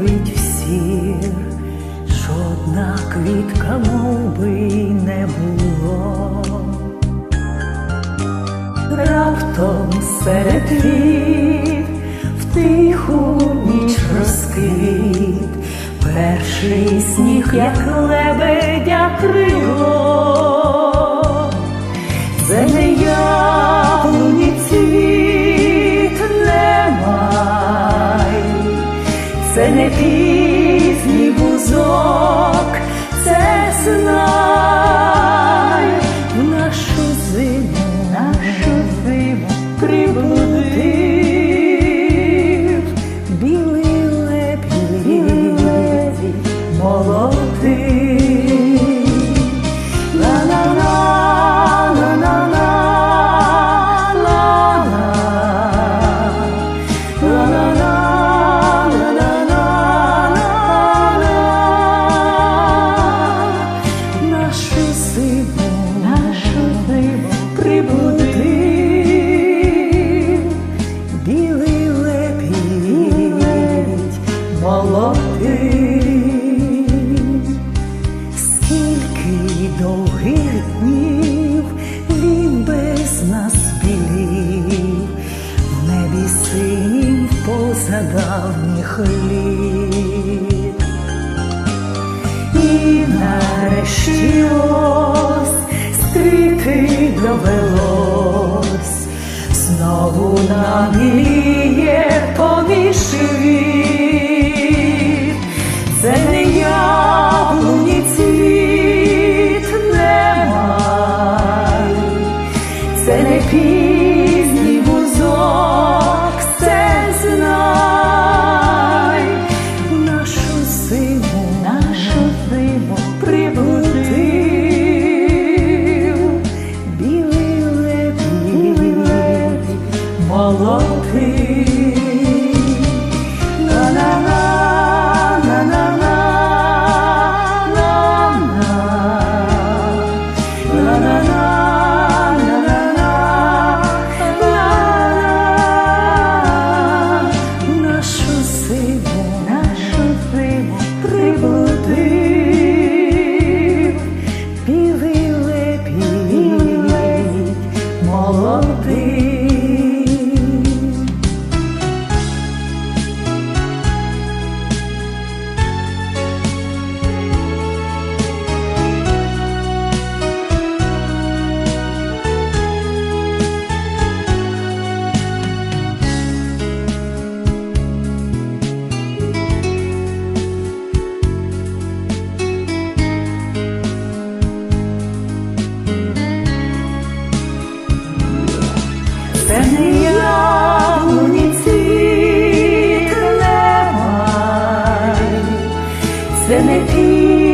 голубить всір, жодна квітка мов би не було. Раптом серед квіт в тиху ніч розквіт, перший сніг, як лебедя крило, це не пізній вузок, це знай в нашу зиму, нашу зиму приблудив білий лебідь, молодий. Молодий. Скільки довгих днів він без нас білів, в небі синім поза давніх літ. І нарешті ось стріти довелось, знову нам міліє пізній бузок, це знай нашу зиму, нашу зиму приблудив білий лебідь, молодий. eternity.